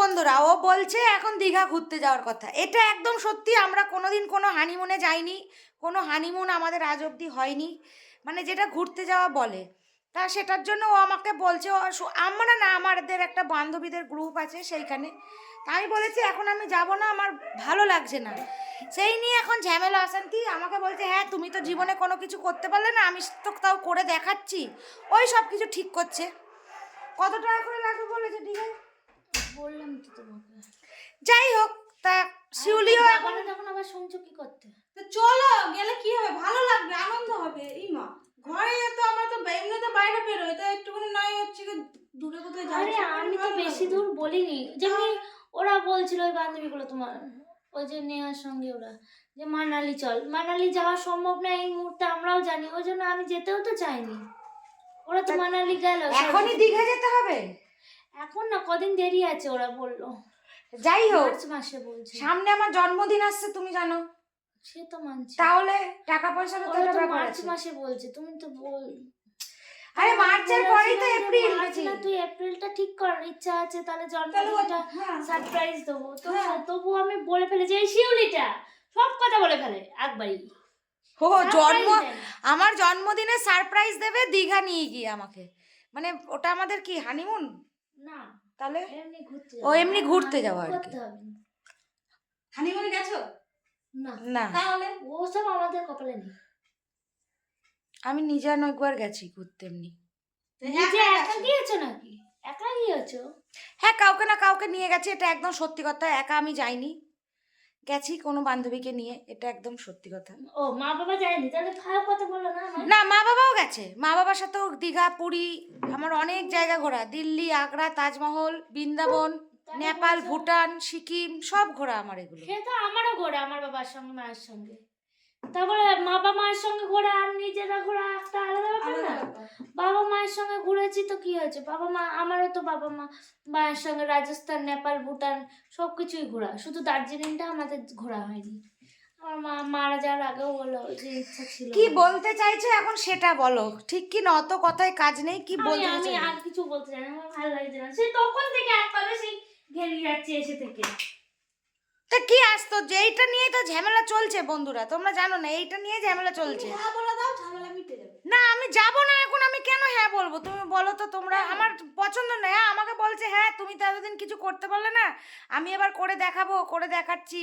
বন্ধুরা, ও বলছে এখন দীঘা ঘুরতে যাওয়ার কথা। এটা একদম সত্যি, আমরা কোনোদিন কোনো হানিমুনে যাইনি, কোনো হানিমুন আমাদের আজ অবধি হয়নি। মানে যেটা ঘুরতে যাওয়া বলে। তা সেটার জন্য ও আমাকে বলছে আমরা না, আমাদের একটা বান্ধবীদের গ্রুপ আছে সেইখানে। তা আমি বলেছি, এখন আমি যাব না, আমার ভালো লাগছে না। সেই নিয়ে এখন ঝামেলা, অশান্তি। আমাকে বলছে হ্যাঁ তুমি তো জীবনে কোনো কিছু করতে পারলে না, আমি তো তাও করে দেখাচ্ছি। ওই সব কিছু ঠিক করছে। কত টাকা করে লাগবে বলেছে, দীঘায়? বললাম তো তোমাকে। যাই হোক তা শিউলিও এখন এখন তখন আবার শুনছো কি করতে? তো চলো গেলে কি হবে? ভালো লাগবে আনন্দ হবে। এই মা ঘরে তো আমরা তো এমনি তো বাইরে বেরোই তো একটুখানি নয় হচ্ছে কি দূরে কোথায় যাব আমি তো বেশি দূর বলিনি। যেমনি ওরা বলছিল ওই বান্ধবীগুলো তোমার ওই যে নেহার সঙ্গে ওরা যে মানালি চল। মানালি যাওয়া সম্ভব না এই মুহূর্তে আমরাও জানি। ওই জন্য আমি যেতেও তো চাইনি। ওরা তো মানালি গেল এখনই দীঘা যেতে হবে? এখন না কদিন দেরি আছে ওরা বলল। যাই হোক মার্চ মাসে বলছে। সামনে আমার জন্মদিন আসছে তুমি জানো। সে তো মানছি। তাহলে টাকা পয়সা তো একটা ব্যাপার মার্চ মাসে বলছে তুমি তো বল আরে মার্চের পরেই তো এপ্রিল না তুই এপ্রিলটা ঠিক কর ইচ্ছা আছে তাহলে জন্মদিনটা হ্যাঁ। সারপ্রাইজ দেবো। তো হ্যাঁ। তবু আমি বলে ফেলেছি এই শিউলিটা সব কথা বলে ফেলে একবারই। ও জন্ম আমার জন্মদিনে সারপ্রাইজ দেবে দীঘা নিয়ে গিয়ে আমাকে। মানে ওটা আমাদের কি হানিমুন না তাহলে এমনি ঘুরতে ও, এমনি ঘুরতে যাব আর কি। হানিমুনে গেছো? না। না। তাহলে ও সব আমাদের কপালে নেই। আমি নিজে একবার গেছি ঘুরতে এমনি। নিজে একা একা গিয়েছো নাকি? একা গিয়েছো? হ্যাঁ কাউকে না কাউকে নিয়ে গেছি এটা একদম সত্যি কথা একা আমি যাইনি। গেছি কোনো বান্ধবীকে নিয়ে এটা একদম সত্যি কথা। ও মা বাবা যায়নি? তাহলে খারাপ কথা বলল না না মা বাবাও গেছে। মা বাবার সাথেও দীঘা পুরী আমার অনেক জায়গা ঘোরা। দিল্লি আগ্রা তাজমহল বৃন্দাবন নেপাল ভুটান সিকিম সব ঘোরা আমার এগুলো। সে তো আমারও ঘোরা আমার বাবার সঙ্গে মায়ের সঙ্গে। তারপরে মা বাবা মায়ের সঙ্গে ঘোরা আর নিজেরা ঘোরা একটা আলাদা ব্যাপার না? বাবা মায়ের সঙ্গে ঘুরেছি তো কি হয়েছে? বাবা মা আমারও তো বাবা মা মায়ের সঙ্গে রাজস্থান নেপাল ভুটান সব কিছুই ঘোরা। শুধু দার্জিলিংটা আমাদের ঘোরা হয়নি। আমার মা মারা যাওয়ার আগেও বলো যে ইচ্ছা ছিল। কি বলতে চাইছো এখন সেটা বলো। ঠিক কি না? অত কথায় কাজ নেই। কি বলতে আমি আর কিছু বলতে চাই না। আমার ভালো লাগছে না। সেই তখন থেকে একবারে সেই ঘেরে যাচ্ছে এসে থেকে। তা কি আসতো? যে এইটা নিয়ে তো ঝামেলা চলছে বন্ধুরা তোমরা জানো না এইটা নিয়ে ঝামেলা চলছে। হ্যাঁ বলে দাও ঝামেলা মিটে যাবে। না আমি যাব না এখন আমি কেন হ্যাঁ বলব? তুমি বলো তো তোমরা আমার পছন্দ নেই হ্যাঁ আমাকে বলছে হ্যাঁ তুমি তো এতদিন কিছু করতে পারলে না আমি এবার করে দেখাবো করে দেখাচ্ছি।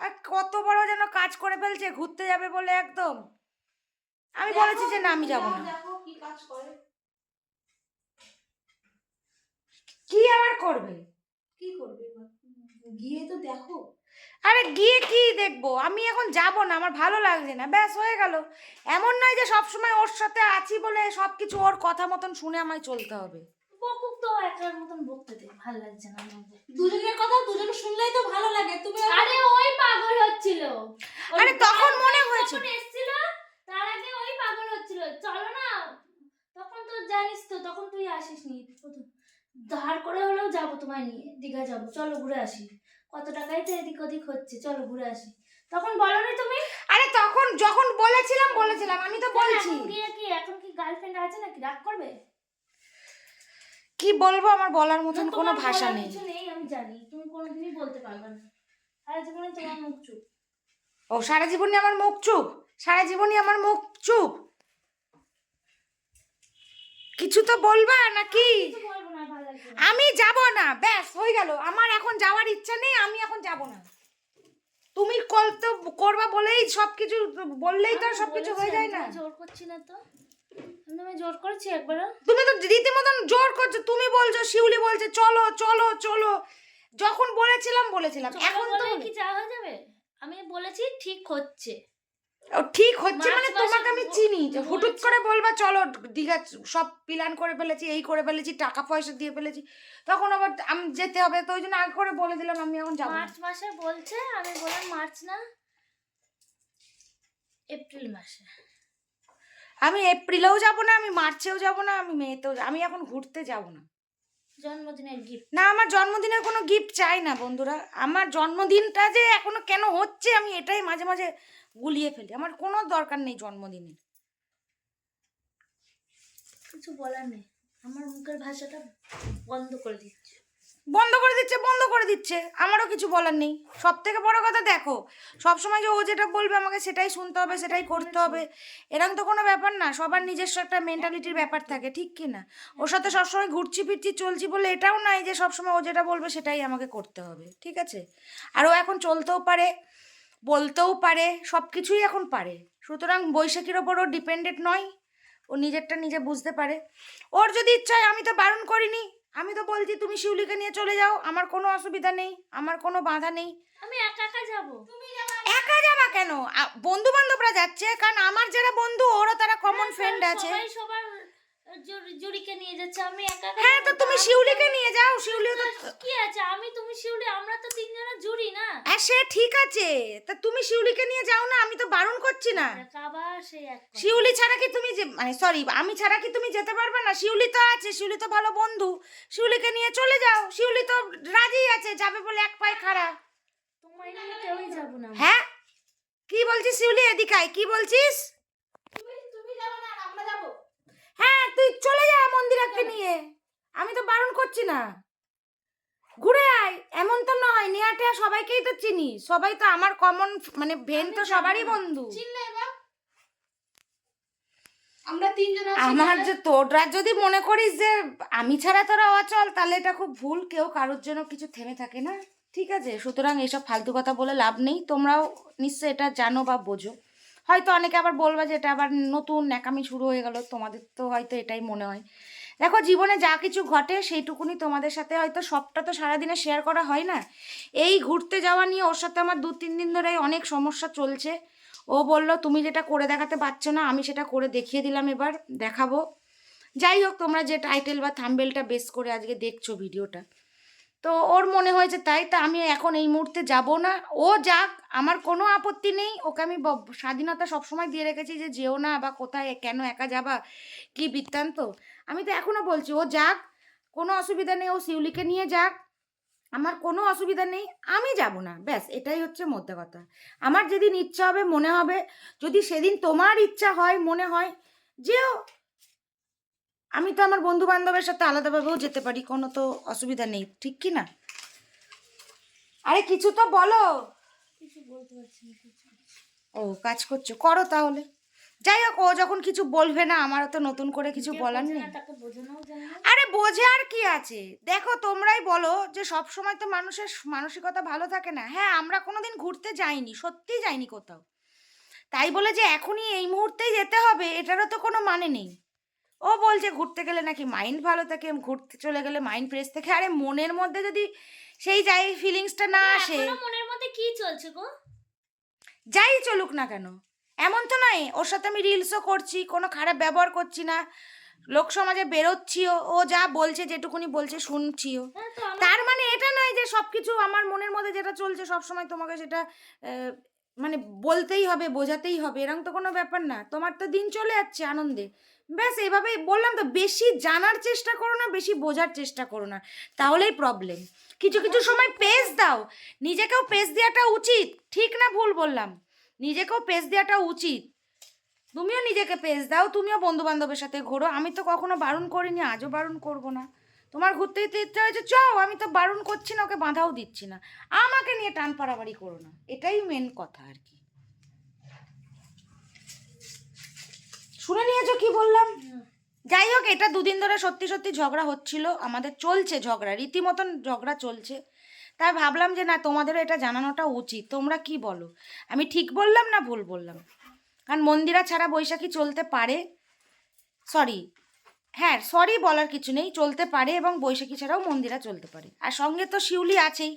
আর কত বড় যেন কাজ করে ফেলছে ঘুরতে যাবে বলে একদম। আমি বলেছি যে না আমি যাব না। কি কাজ করে। কি আবার করবে? কি করবে? গিয়ে তো দেখো। আরে গিয়ে কি দেখব? আমি এখন যাব না আমার ভালো লাগছে না। ব্যাস হয়ে গেল। এমন নয় যে সবসময় ওর সাথে আছি বলে সব কিছু ওর কথা মতন শুনে আমায় চলতে হবে। বকুক তো একার মতন বকতে দে ভালো লাগছে না দুজনের কথা দুজন শুনলেই তো ভালো লাগে। তুমি আরে ওই পাগল হচ্ছিল। আরে তখন মনে যখন হয়েছিল। এসেছিল তার আগে ওই পাগল হচ্ছিল। চলো না তখন তো জানিস তো তখন তুই আসিস নি ধার করে হলেও যাব তোমায় নিয়ে দীঘা যাব। চলো ঘুরে আসি। কত টাকাই তো এদিক ওদিক হচ্ছে? চলো ঘুরে আসি। তখন বলো নি তুমি? আরে তখন যখন বলেছিলাম বলেছিলাম। আমি তো বলছি এখন গিয়ে কি এখন কি গার্লফ্রেন্ড আছে নাকি? রাগ করবে? কি বলব? আমার বলার মতন কোনো ভাষা নেই। কিছু নেই আমি জানি। তুমি কোনোদিনই বলতে পারবে না। সারা জীবনে তোমার মুখ চুপ। ও সারা জীবনই আমার মুখ চুপ? সারা জীবনই আমার মুখ চুপ? কিছু তো বলবা নাকি? আমি যাব না ব্যাস হয়ে গেল। আমার এখন যাওয়ার ইচ্ছা নেই আমি এখন যাব না। তুমি কল তো করবা বলেই সব কিছু বললেই তো সব কিছু হয়ে যায় না। জোর করছি না তো। আমি জোর করেছি একবারও। তুমি তো রীতিমতন জোর করছ তুমি বলছো শিউলি বলছে চলো চলো চলো। যখন বলেছিলাম বলেছিলাম। এখন তো কি যা হয়ে যাবে? আমি বলেছি ঠিক হচ্ছে। ঠিক হচ্ছে মানে তোমাকে আমি চিনি। যে হুটুট করে বলবা চলো দীঘা সব প্ল্যান করে ফেলেছি এই করে ফেলেছি টাকা পয়সা দিয়ে ফেলেছি। তখন আবার আমি যেতে হবে তো ওই জন্য আগে করে বলে দিলাম আমি এখন যাব মার্চ মাসে বলছে আমি বললাম মার্চ না এপ্রিল মাসে। আমি এপ্রিলেও যাব না আমি মার্চেও যাব না আমি মেতেও আমি এখন ঘুরতে যাব না। জন্মদিনের গিফট না আমার জন্মদিনের কোনো গিফট চাই না বন্ধুরা। আমার জন্মদিনটা যে এখনও কেন হচ্ছে আমি এটাই মাঝে মাঝে গুলিয়ে ফেলি আমার কোনো দরকার নেই জন্মদিনের। কিছু বলার নেই। আমার মুখের ভাষাটা বন্ধ করে দিচ্ছি। বন্ধ করে দিচ্ছে বন্ধ করে দিচ্ছে। আমারও কিছু বলার নেই। সব থেকে বড় কথা দেখো সবসময় যে ও যেটা বলবে আমাকে সেটাই শুনতে হবে সেটাই করতে হবে। এরকম তো কোনো ব্যাপার না সবার নিজস্ব একটা মেন্টালিটির ব্যাপার থাকে ঠিক কি না? ওর সাথে সবসময় ঘুরছি ফিরছি চলছি বলে এটাও নাই যে সবসময় ও যেটা বলবে সেটাই আমাকে করতে হবে ঠিক আছে? আর ও এখন চলতেও পারে। বলতেও পারে সব কিছুই এখন পারে। সুতরাং বৈশাখীর ওপর ও ডিপেন্ডেন্ট নয় ও নিজেরটা নিজে বুঝতে পারে। ওর যদি ইচ্ছা হয় আমি তো বারণ করিনি আমি তো বলছি তুমি শিউলিকে নিয়ে চলে যাও আমার কোনো অসুবিধা নেই আমার কোনো বাধা নেই। আমি একা একা যাব। একা যাবা কেন? বন্ধু বান্ধবরা যাচ্ছে কারণ আমার যারা বন্ধু ওরও তারা কমন ফ্রেন্ড আছে সবাই সবার জুড়িকে নিয়ে যাচ্ছে আমি একা হ্যাঁ তো তুমি শিউলিকে নিয়ে যাও শিউলিও তো কি আছে? আমি তুমি শিউলি আমরা তো তিনজনের জুড়ি না? হ্যাঁ সে ঠিক আছে তা তুমি শিউলিকে নিয়ে যাও না আমি তো বারণ করছি না। আবার সেই এক শিউলি ছাড়া কি তুমি যে মানে সরি আমি ছাড়া কি তুমি যেতে পারবে না? শিউলি তো আছে শিউলি তো ভালো বন্ধু। শিউলিকে নিয়ে চলে যাও শিউলি তো রাজি আছে যাবে বলে এক পায়ে খাড়া। তোমায় নিয়ে কেউই যাব না হ্যাঁ? কি বলছিস শিউলি এদিকে আয়, কি বলছিস তুমি তুমি যাবে না আর আমরা যাব হ্যাঁ তুই চলে মন্দিরাকে নিয়ে? আমি তো বারণ করছি না। ঘুরে আয় এমন তো নয় নেহাটে সবাইকেই তো চিনি। সবাই তো আমার কমন মানে ভেন তো সবারই বন্ধু। আমরা তিনজন আমার যে তোরা যদি মনে করিস যে আমি ছাড়া তোরা অচল তাহলে এটা খুব ভুল। কেউ কারোর জন্য কিছু থেমে থাকে না। ঠিক আছে? সুতরাং এসব ফালতু কথা বলে লাভ নেই। তোমরাও নিশ্চয়ই এটা জানো বা বোঝো। হয়তো অনেকে আবার বলবা যে এটা আবার নতুন ন্যাকামি শুরু হয়ে গেল। তোমাদের তো হয়তো এটাই মনে হয়। দেখো, জীবনে যা কিছু ঘটে সেইটুকুনি তোমাদের সাথে হয়তো সবটা তো সারাদিনে শেয়ার করা হয় না। এই ঘুরতে যাওয়া নিয়ে ওর সাথে আমার দু তিন দিন ধরে অনেক সমস্যা চলছে। ও বলল, তুমি যেটা করে দেখাতে পারছ না, আমি সেটা করে দেখিয়ে দিলাম এবার, দেখাবো। যাই হোক, তোমরা যে টাইটেল বা থাম্বেলটা বেস করে আজকে দেখছ ভিডিওটা তো ওর মনে হয়েছে তাই তা আমি এখন এই মুহূর্তে যাব না। ও যাক, আমার কোনো আপত্তি নেই। ওকে আমি স্বাধীনতা সবসময় দিয়ে রেখেছি যে, যেও না বা কোথায়, কেন একা যাবা? কি বৃত্তান্ত? আমি তো এখনও বলছি, ও যাক, কোনো অসুবিধা নেই, ও শিউলিকে নিয়ে যাক। আমার কোনো অসুবিধা নেই, আমি যাব না। ব্যাস, এটাই হচ্ছে মধ্যে কথা। আমার যেদিন ইচ্ছা হবে, মনে হবে। যদি সেদিন তোমার ইচ্ছা হয়, মনে হয়, যেও। আমি তো আমার বন্ধু বান্ধবের সাথে আলাদাভাবেও যেতে পারি কোনো তো অসুবিধা নেই ঠিক কি না? আরে কিছু তো বলো। কিছু বলতে পারছি না ও কাজ করছ করো তাহলে। যাই হোক ও যখন কিছু বলবে না আমারও তো নতুন করে কিছু বলার নেই। আরে বোঝে আর কি আছে। দেখো তোমরাই বলো যে সব সময় তো মানুষের মানসিকতা ভালো থাকে না। হ্যাঁ আমরা কোনোদিন ঘুরতে যাইনি সত্যিই যাইনি কোথাও। তাই বলে যে এখনই এই মুহূর্তেই যেতে হবে এটারও তো কোনো মানে নেই। ও বলছে ঘুরতে গেলে নাকি মাইন্ড ভালো থাকে ঘুরতে চলে গেলে মাইন্ড ফ্রেশ থাকে। আরে মনের মধ্যে যদি সেই যাই ফিলিংসটা না আসে। মনের মধ্যে কি চলছে গো? যাই চলুক না কেন এমন তো নয় ওর সাথে আমি রিলসও করছি কোনো খারাপ ব্যবহার করছি না লোক সমাজে বেরোচ্ছিও ও যা বলছে যেটুকুনি বলছে শুনছিও। হ্যাঁ তার মানে এটা নয় যে সব কিছু আমার মনের মধ্যে যেটা চলছে সব সময় তোমাকে সেটা মানে বলতেই হবে, বোঝাতেই হবে, এরকম তো কোনো ব্যাপার না। তোমার তো দিন চলে যাচ্ছে আনন্দে। ব্যাস, এভাবেই বললাম তো, বেশি জানার চেষ্টা করো না, বেশি বোঝার চেষ্টা করো না। তাহলেই প্রবলেম কিছু কিছু সময় পেস দাও। নিজেকেও পেস দেওয়াটা উচিত। ঠিক না ভুল বললাম। নিজেকেও পেস দেওয়াটা উচিত। তুমিও নিজেকে পেস দাও, তুমিও বন্ধু বান্ধবের সাথে ঘোরো। আমি তো কখনো বারণ করিনি, আজও বারণ করব না। তোমার ঘুরতে যেতে ইচ্ছা হয়েছে চাও আমি তো বারণ করছি না ওকে বাঁধাও দিচ্ছি না। আমাকে নিয়ে টান পাড়াবাড়ি করো না এটাই মেন কথা আর কি। শুনে নিয়েছো কি বললাম? যাই হোক এটা দুদিন ধরে সত্যি সত্যি ঝগড়া হচ্ছিল আমাদের চলছে ঝগড়া রীতিমতন ঝগড়া চলছে। তাই ভাবলাম যে না তোমাদেরও এটা জানানোটা উচিত তোমরা কি বলো? আমি ঠিক বললাম না ভুল বললাম? কারণ মন্দিরা ছাড়া বৈশাখী চলতে পারে? সরি হ্যাঁ সরি বলার কিছু নেই চলতে পারে এবং বৈশাখী ছাড়াও মন্দিরা চলতে পারে। আর সঙ্গে তো শিউলি আছেই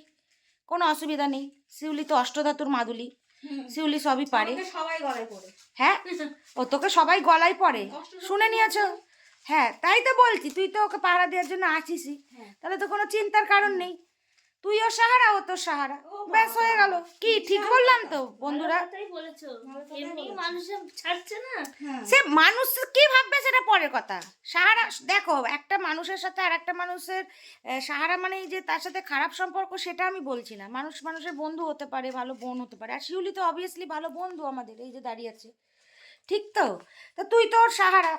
কোনো অসুবিধা নেই। শিউলি তো অষ্টধাতুর মাদুলি শিউলি সবই পারে। সবাই গলায় পড়ে। হ্যাঁ ও তোকে সবাই গলায় পড়ে। শুনে নিয়েছ? হ্যাঁ তাই তো বলছি তুই তো ওকে পাহারা দেওয়ার জন্য আছিসই হ্যাঁ। তাহলে তো কোনো চিন্তার কারণ নেই। তুই ওর সাহারা ও তোর সাহারা। ও ব্যাস হয়ে গেল। কি ঠিক বললাম তো বন্ধুরা? হ্যাঁ। সে মানুষ কি ভাববে সেটা পরের কথা। সাহারা দেখো একটা মানুষের সাথে আর একটা মানুষের সাহারা মানে যে তার সাথে খারাপ সম্পর্ক সেটা আমি বলছি না। মানুষ মানুষের বন্ধু হতে পারে ভালো বোন হতে পারে। আর শিউলি তো অবভিয়াসলি ভালো বন্ধু আমাদের এই যে দাঁড়িয়ে আছে। ঠিক তো? তা তুই তো ওর সাহারা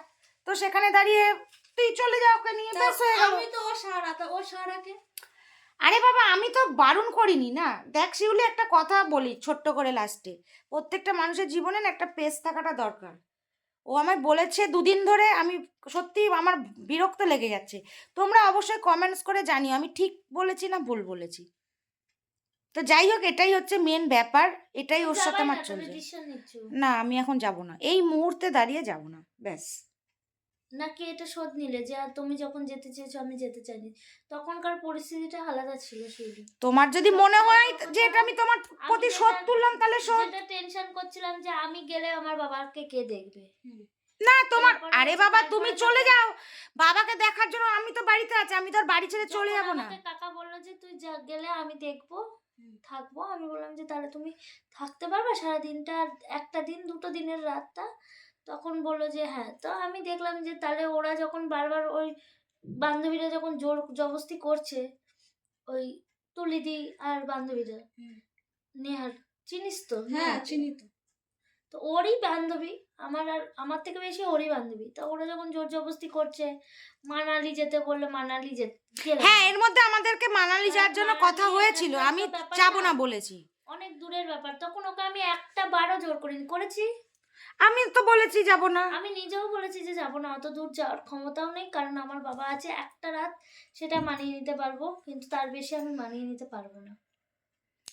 তো সেখানে দাঁড়িয়ে তুই চলে যা ওকে নিয়ে ব্যাস হয়ে গেল। আমি তো ওর সাহারা তো ওর সাহারাকে? আরে বাবা আমি তো বারণ করিনি না? দেখ শিউলি একটা কথা বলি ছোট্ট করে লাস্টে প্রত্যেকটা মানুষের জীবনে না একটা পেস থাকাটা দরকার। ও আমায় বলেছে দুদিন ধরে আমি সত্যি আমার বিরক্ত লেগে যাচ্ছে। তোমরা অবশ্যই কমেন্টস করে জানিও আমি ঠিক বলেছি না ভুল বলেছি? তো যাই হোক এটাই হচ্ছে মেন ব্যাপার এটাই ওর সাথে আমার চলছে। না আমি এখন যাব না। এই মুহূর্তে দাঁড়িয়ে যাব না ব্যাস। নাকি এটা শোধ নিলে যে আর তুমি যখন যেতে চেয়েছো আমি যেতে চাইনি? তখনকার পরিস্থিতিটা আলাদা ছিল শুধু তোমার যদি মনে হয় যে এটা আমি তোমার প্রতি শোধ তুললাম তাহলে শোধ টেনশন করছিলাম যে আমি গেলে আমার বাবাকে কে দেখবে? না তোমার আরে বাবা তুমি চলে যাও। বাবাকে দেখার জন্য আমি তো বাড়িতে আছি আমি তো আর বাড়ি ছেড়ে চলে যাব না। কাকা বলল যে তুই যা গেলে আমি দেখব থাকব। আমি বললাম যে তাহলে তুমি থাকতে পারবে সারা দিনটা আর একটা দিন দুটো দিনের রাতটা? তখন বলল যে হ্যাঁ। তো আমি দেখলাম যে তাহলে ওরা যখন বারবার ওই বান্ধবীরা যখন জোর জবস্তি করছে ওই তুলিদি আর বান্ধবীরা নেহার চিনিস তো? হ্যাঁ চিনি তো। তো ওরই বান্ধবী আমার আর আমার থেকে বেশি ওরই বান্ধবী। তো ওরা যখন জোর জবস্তি করছে মানালি যেতে বললে মানালি যেতে হ্যাঁ এর মধ্যে আমাদেরকে মানালি যাওয়ার জন্য কথা হয়েছিল আমি ব্যাপার যাব না। না বলেছি। অনেক দূরের ব্যাপার। তখন ওকে আমি একটা বারও জোর করিনি। করেছি? আমি তো বলেছি যাব না। আমি নিজেও বলেছি যে যাব না অত দূর যাওয়ার ক্ষমতাও নেই কারণ আমার বাবা আছে একটা রাত সেটা মানিয়ে নিতে পারব কিন্তু তার বেশি আমি মানিয়ে নিতে পারব না।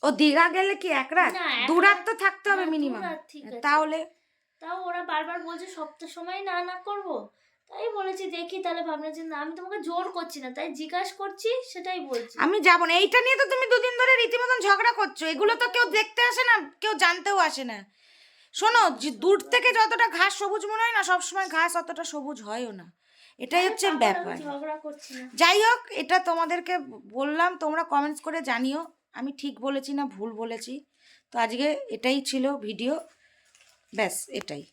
ও দীঘা গেলে কি এক রাত? দু রাত তো থাকতে হবে মিনিমাম। তাহলে? তাও ওরা বারবার বলছে সপ্তাহ সময় না না করব। তাই বলেছি দেখি তাহলে ভাবনা যে আমি তোমাকে জোর করছি না তাই জিজ্ঞাসা করছি সেটাই বলছি। আমি যাব না। এইটা নিয়ে তো তুমি দুদিন ধরে রীতিমতন ঝগড়া করছ। এগুলো তো কেউ দেখতে আসে না কেউ জানতেও আসে না। শোনো যে দূর থেকে যতটা ঘাস সবুজ মনে হয় না সবসময় ঘাস অতটা সবুজ হয়ও না। এটাই হচ্ছে ব্যাপার। যাই হোক এটা তোমাদেরকে বললাম তোমরা কমেন্টস করে জানিও। আমি ঠিক বলেছি না ভুল বলেছি? তো আজকে এটাই ছিল ভিডিও ব্যাস এটাই।